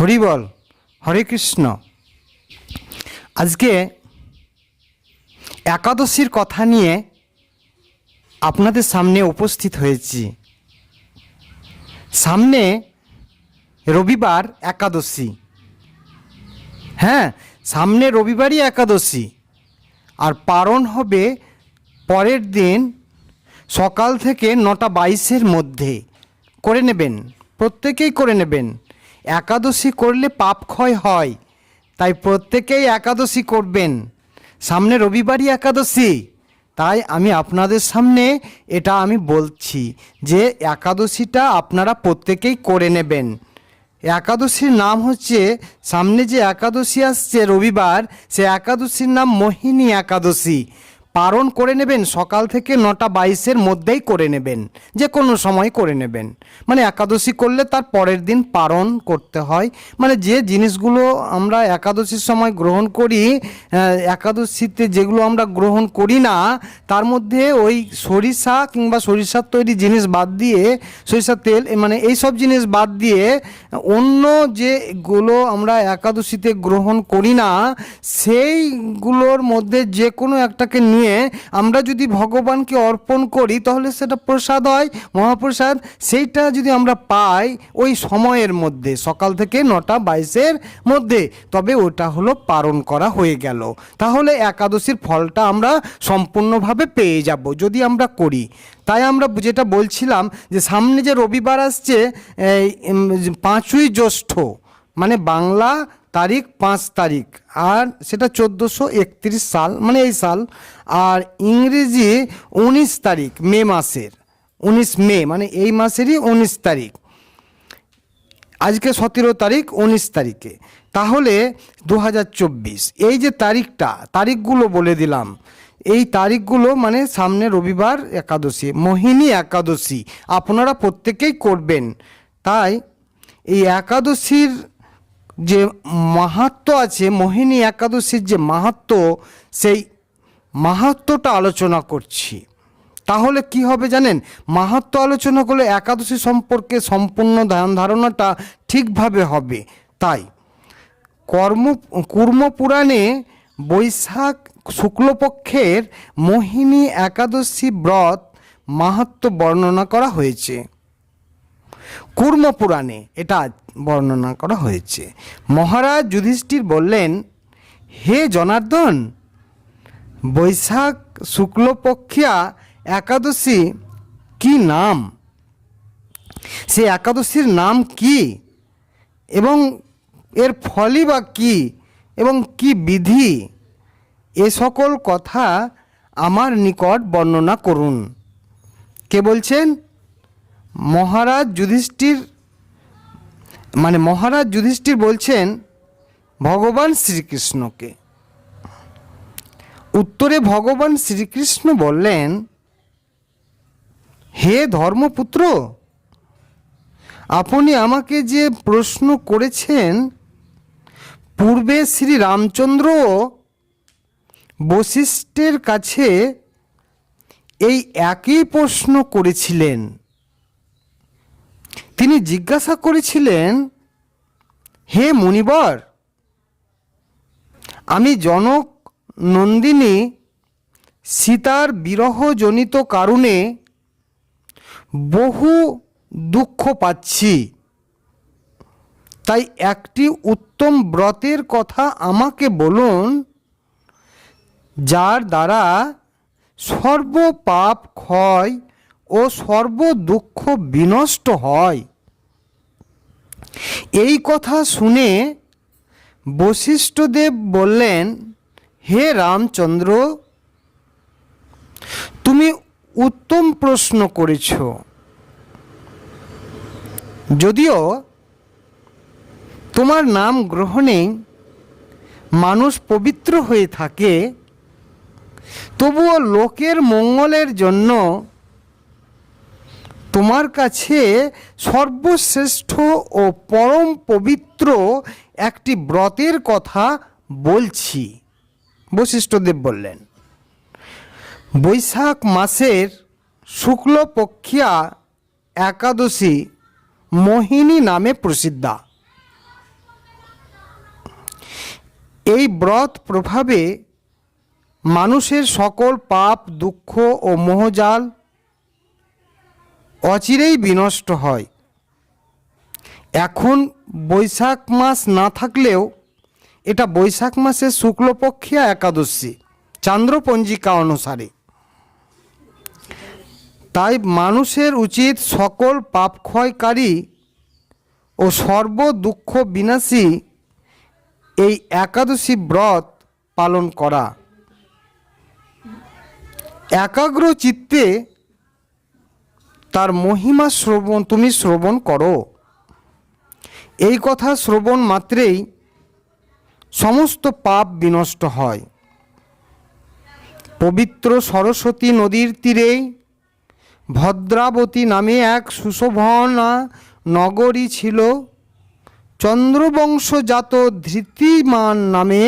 হরিবল হরে কৃষ্ণ। আজকে একাদশীর কথা নিয়ে আপনাদের সামনে উপস্থিত হয়েছি। সামনে রবিবার একাদশী। হ্যাঁ সামনে রবিবারই একাদশী। আর পারণ হবে পরের দিন সকাল থেকে নটা বাইশের মধ্যে। করে নেবেন, প্রত্যেকেই করে নেবেন। একাদশী করলে পাপ ক্ষয় হয়, তাই প্রত্যেকেই একাদশী করবেন। সামনে রবিবারই একাদশী, তাই আমি আপনাদের সামনে এটা আমি বলছি যে একাদশীটা আপনারা প্রত্যেকেই করে নেবেন। একাদশীর নাম হচ্ছে, সামনে যে একাদশী আসছে রবিবার, সে একাদশীর নাম মোহিনী একাদশী। পালন করে নেবেন, সকাল থেকে নটা বাইশের মধ্যেই করে নেবেন যে কোনো সময় করে নেবেন। মানে একাদশী করলে তার পরের দিন পারণ করতে হয়। মানে যে জিনিসগুলো আমরা একাদশীর সময় গ্রহণ করি একাদশীতে যেগুলো আমরা গ্রহণ করি না, তার মধ্যে ওই সরিষা কিংবা সরিষার তৈরি জিনিস বাদ দিয়ে, সরিষার তেল মানে এই সব জিনিস বাদ দিয়ে, অন্য যেগুলো আমরা একাদশীতে গ্রহণ করি না, সেইগুলোর মধ্যে যে কোনো একটাকে নিয়ে আমরা যদি ভগবানকে অর্পণ করি, তাহলে সেটা প্রসাদ হয়, মহাপ্রসাদ। সেইটা যদি আমরা পাই ওই সময়ের মধ্যে, সকাল থেকে নটা বাইশের মধ্যে, তবে ওটা হলো পালন করা হয়ে গেল। তাহলে একাদশীর ফলটা আমরা সম্পূর্ণভাবে পেয়ে যাব, যদি আমরা করি। তাই আমরা যেটা বলছিলাম যে, সামনে যে রবিবার আসছে পাঁচই জ্যৈষ্ঠ মানে বাংলা তারিখ, পাঁচ তারিখ। আর সেটা চোদ্দোশো একত্রিশ সাল মানে এই সাল। আর ইংরেজি উনিশ তারিখ, মে মাসের। উনিশ মে মানে এই মাসেরই উনিশ তারিখ। আজকে সতেরো তারিখ, উনিশ তারিখে। তাহলে দু হাজার চব্বিশ, এই যে তারিখটা, তারিখগুলো বলে দিলাম। এই তারিখগুলো মানে সামনে রবিবার একাদশী, মোহিনী একাদশী, আপনারা প্রত্যেকেই করবেন। তাই এই একাদশীর যে মাহাত্ম আছে, মোহিনী একাদশীর যে মাহাত্ম সেই মাহাত্মটা আলোচনা করছি। তাহলে কি হবে জানেন? মাহাত্ম আলোচনা করলে একাদশী সম্পর্কে সম্পূর্ণ ধ্যান ধারণাটা ঠিকভাবে হবে। তাই কর্ম, কুর্ম পুরাণে বৈশাখ শুক্লপক্ষের মোহিনী একাদশী ব্রত মাহাত্ম বর্ণনা করা হয়েছে। পুরাণে এটা বর্ণনা করা হয়েছে। মহারাজ যুধিষ্ঠির বললেন, হে জনার্দন, বৈশাখ শুক্লপক্ষিয়া একাদশী কি নাম? সে একাদশীর নাম কি? এবং এর ফলই বা কি? এবং কি বিধি? এ সকল কথা আমার নিকট বর্ণনা করুন। কে বলছেন? মহারাজ যুধিষ্ঠির মানে মহারাজ যুধিষ্ঠির বলছেন, ভগবান শ্রীকৃষ্ণকে। উত্তরে ভগবান শ্রীকৃষ্ণ বললেন, হে ধর্মপুত্র, আপনি আমাকে যে প্রশ্ন করেছেন, পূর্বে শ্রী রামচন্দ্র বশিষ্ঠের কাছে এই একই প্রশ্ন করেছিলেন। তিনি জিজ্ঞাসা করেছিলেন, হে মুনিবর, আমি জনক নন্দিনী সীতার বিরহজনিত কারণে বহু দুঃখ পাচ্ছি। তাই একটি উত্তম ব্রতের কথা আমাকে বলুন, যার দ্বারা সর্ব পাপ ক্ষয় ও সর্ব দুঃখ বিনষ্ট হয়। এই কথা শুনে বশিষ্ঠদেব বললেন, হে রামচন্দ্র, তুমি উত্তম প্রশ্ন করেছ। যদিও তোমার নাম গ্রহণে মানুষ পবিত্র হয়ে থাকে, তবুও লোকের মঙ্গলের জন্য তোমার কাছে সর্বশ্রেষ্ঠ ও পরম পবিত্র একটি ব্রতের কথা বলছি। বশিষ্ঠদেব বললেন, বৈশাখ মাসের শুক্লপক্ষিয়া একাদশী মোহিনী নামে প্রসিদ্ধা। এই ব্রত প্রভাবে মানুষের সকল পাপ, দুঃখ ও মোহজাল অচিরেই বিনষ্ট হয়। এখন বৈশাখ মাস না থাকলেও এটা বৈশাখ মাসের শুক্লপক্ষিয়া একাদশী, চান্দ্রপঞ্জিকা অনুসারে। তাই মানুষের উচিত সকল পাপ ক্ষয়কারী ও সর্ব দুঃখ বিনাশী এই একাদশী ব্রত পালন করা। একাগ্র চিত্তে তার মহিমা শ্রবণ, তুমি শ্রবণ করো। এই কথা শ্রবণ মাত্রেই সমস্ত পাপ বিনষ্ট হয়। পবিত্র সরস্বতী নদীর তীরেই ভদ্রাবতী নামে এক সুশোভনা নগরী ছিল। চন্দ্রবংশজাত ধৃতিমান নামে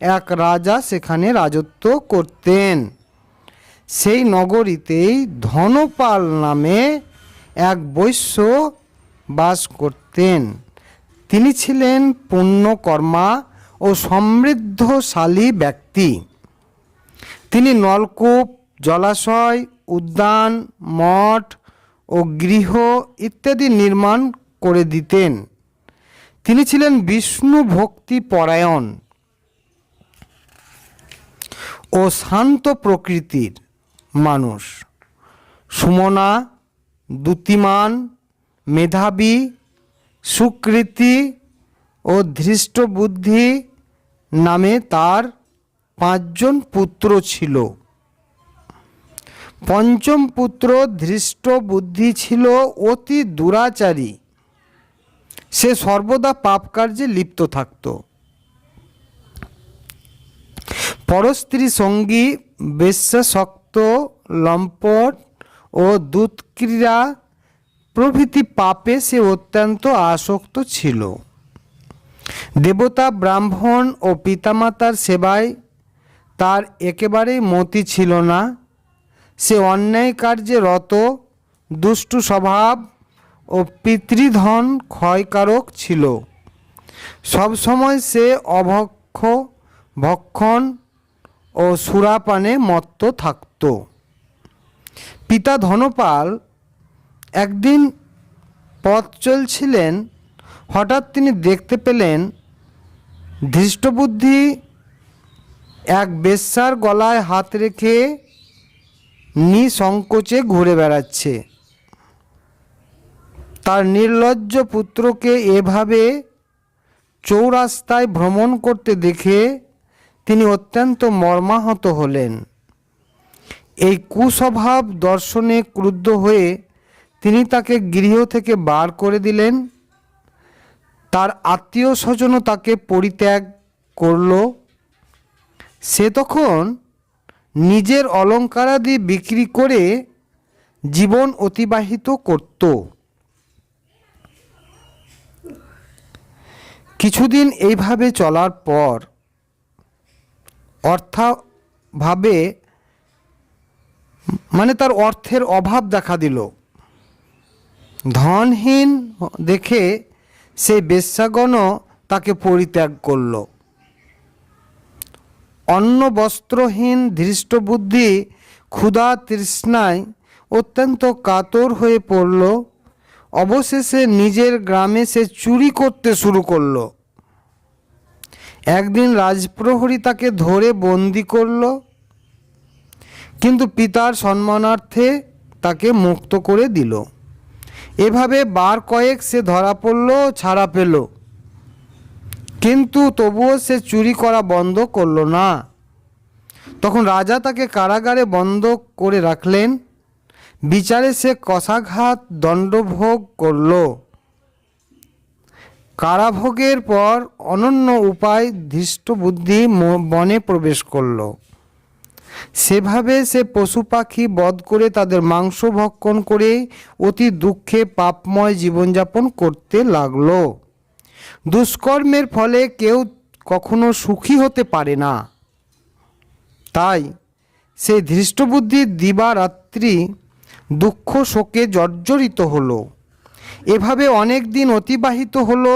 এক রাজা সেখানে রাজত্ব করতেন। সেই নগরীতেই ধনপাল নামে এক বৈশ্য বাস করতেন। তিনি ছিলেন পুণ্যকর্মা ও সমৃদ্ধশালী ব্যক্তি। তিনি নলকূপ, জলাশয়, উদ্যান, মঠ ও গৃহ ইত্যাদি নির্মাণ করে দিতেন। তিনি ছিলেন বিষ্ণু ভক্তি পরায়ণ ও শান্ত প্রকৃতির। মানুষ। সুমনা দ্যুতিমান মেধাবী, সুকৃতি ও ধৃষ্ট বুদ্ধি নামে তার পাঁচজন পুত্র ছিল। পঞ্চম পুত্র ধৃষ্ট বুদ্ধি ছিল অতি দুরাচারী। সে সর্বদা পাপ কার্যে লিপ্ত থাকত। পরস্ত্রী সঙ্গী বেশ্যাসক্ত লম্পট ও দুধক্রীড়া প্রভৃতি পাপে সে অত্যন্ত আসক্ত ছিল। দেবতা ব্রাহ্মণ ও পিতামাতার সেবায় তার একেবারেই মতি ছিল না। সে অন্যায় কার্যে রত, দুষ্টু স্বভাব ও পিতৃধন ক্ষয়কারক ছিল। সবসময় সে অভক্ষ, ভক্ষণ ও সুরাপানে মত্ত থাকত। পিতা ধনপাল একদিন পথ চলছিলেন, হঠাৎ তিনি দেখতে পেলেন ধৃষ্টবুদ্ধি এক বেশ্যার গলায় হাত রেখে নিসংকোচে ঘুরে বেড়াচ্ছে। তার নির্লজ্জ পুত্রকে এভাবে চৌরাস্তায় ভ্রমণ করতে দেখে তিনি অত্যন্ত মর্মাহত হলেন। এই কুস্বভাব দর্শনে ক্রুদ্ধ হয়ে তিনি তাকে গৃহ থেকে বার করে দিলেন। তার আত্মীয় স্বজনও তাকে পরিত্যাগ করল। সে তখন নিজের অলঙ্কারাদি বিক্রি করে জীবন অতিবাহিত করত। কিছুদিন এইভাবে চলার পর অর্থাভাবে মানে তার অর্থের অভাব দেখা দিল। ধনহীন দেখে সেই বেশ্যাগণও তাকে পরিত্যাগ করল। অন্ন বস্ত্রহীন ধৃষ্টবুদ্ধি ক্ষুধা তৃষ্ণায় অত্যন্ত কাতর হয়ে পড়ল। অবশেষে নিজের গ্রামে সে চুরি করতে শুরু করল। একদিন রাজপ্রহরী তাকে ধরে বন্দি করল, কিন্তু পিতার সম্মানার্থে তাকে মুক্ত করে দিল। এভাবে বার কয়েক সে ধরা পড়ল, ছাড়া পেল। কিন্তু তবুও সে চুরি করা বন্ধ করল না। তখন রাজা তাকে কারাগারে বন্ধ করে রাখলেন। বিচারে সে কষাঘাত দণ্ডভোগ করল। কারাভোগের পর অনন্য উপায় ধৃষ্ট বুদ্ধি বনে প্রবেশ করল। সেভাবে সে পশু পাখি বধ করে তাদের মাংস ভক্ষণ করে অতি দুঃখে পাপময় জীবনযাপন করতে লাগল। দুষ্কর্মের ফলে কেউ কখনো সুখী হতে পারে না। তাই সেই ধৃষ্টবুদ্ধি দিবারাত্রি দুঃখ শোকে জর্জরিত হলো। এভাবে অনেক দিন অতিবাহিত হলো।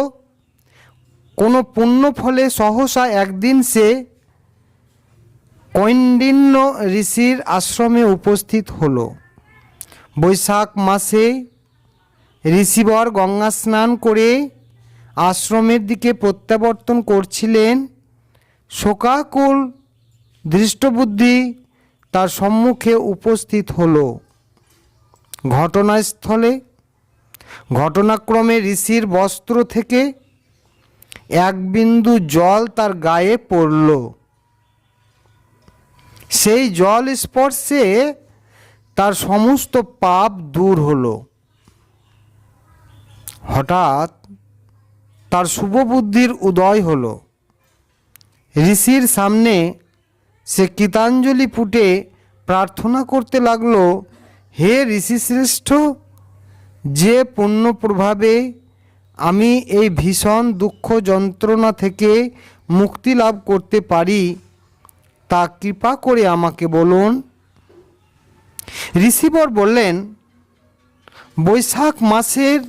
কোনো পুণ্য ফলে সহসা একদিন সে কৈন্ডিন্য ঋষির আশ্রমে উপস্থিত হল। বৈশাখ মাসে ঋষিবর গঙ্গা স্নান করে আশ্রমের দিকে প্রত্যাবর্তন করছিলেন। শোকাকুল দৃষ্টবুদ্ধি তার সম্মুখে উপস্থিত হল। ঘটনাস্থলে ঘটনাক্রমে ঋষির বস্ত্র থেকে এক বিন্দু জল তার গায়ে পড়ল। সেই জল স্পর্শে তার সমস্ত পাপ দূর হলো। হঠাৎ তার শুভ বুদ্ধির উদয় হলো। ঋষির সামনে সে কীতাঞ্জলি ফুটে প্রার্থনা করতে লাগল, হে ঋষিশ্রেষ্ঠ যে পুণ্য প্রভাবে আমি এই ভীষণ দুঃখ যন্ত্রণা থেকে মুক্তি লাভ করতে পারি, তা কৃপা করে আমাকে বলুন। ঋষিবর বললেন, বৈশাখ মাসের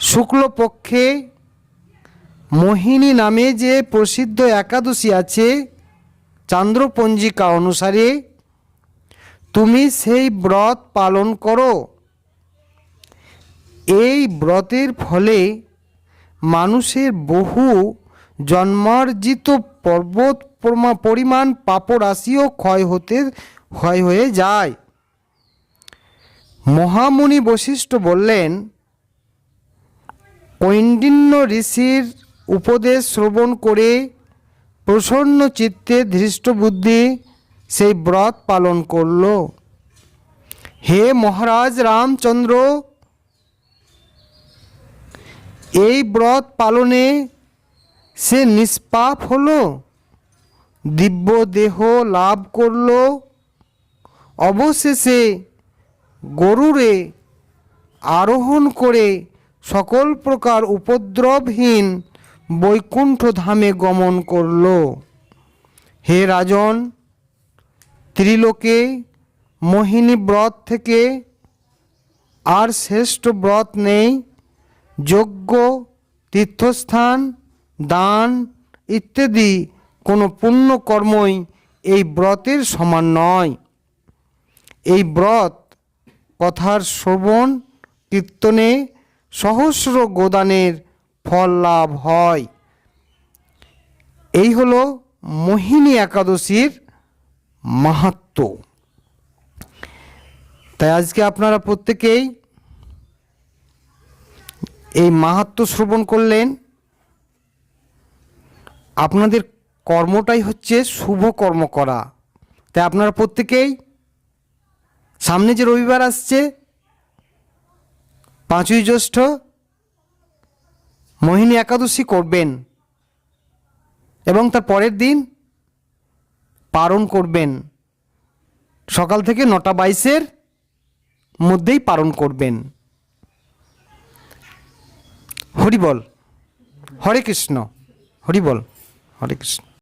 শুক্লপক্ষে মোহিনী নামে যে প্রসিদ্ধ একাদশী আছে, চান্দ্রপঞ্জিকা অনুসারে, তুমি সেই ব্রত পালন করো। এই ব্রতের ফলে মানুষের বহু জন্মার্জিত পর্বত পরিমাণ পাপরাশিও ক্ষয় হতে, ক্ষয় হয়ে যায়। মহামুনি বশিষ্ঠ বললেন কৈন্ডিন্য ঋষির উপদেশ শ্রবণ করে প্রসন্ন চিত্তে ধৃষ্টবুদ্ধি সেই ব্রত পালন করল। হে মহারাজ রামচন্দ্র এই ব্রত পালনে সে নিষ্পাপ হলো, দিব্য দেহ লাভ করল। অবশেষে গরুরে আরোহণ করে সকল প্রকার উপদ্রবহীন বৈকুণ্ঠ ধামে গমন করল। হে রাজন, ত্রিলোকে, মোহিনী ব্রত থেকে আর শ্রেষ্ঠ ব্রত নেই। যজ্ঞ তীর্থস্থান, দান ইত্যাদি কোনো পুণ্য কর্মই এই ব্রতের সমান নয়। এই ব্রত কথার শ্রবণ, কীর্তনে সহস্র গোদানের ফল লাভ হয়। এই হল মোহিনী একাদশীর মাহাত্ম্য তাই আজকে আপনারা প্রত্যেকেই এই মাহাত্ম্য শ্রবণ করলেন, আপনাদের কর্মটাই হচ্ছে শুভ কর্ম করা। তাই আপনারা প্রত্যেকেই সামনে যে রবিবার আসছে, পাঁচই জ্যৈষ্ঠ মোহিনী একাদশী করবেন এবং তার পরের দিন পালন করবেন। সকাল থেকে নটা বাইশের মধ্যেই পালন করবেন। হরিবল হরে কৃষ্ণ। হরিবল হরে কৃষ্ণ।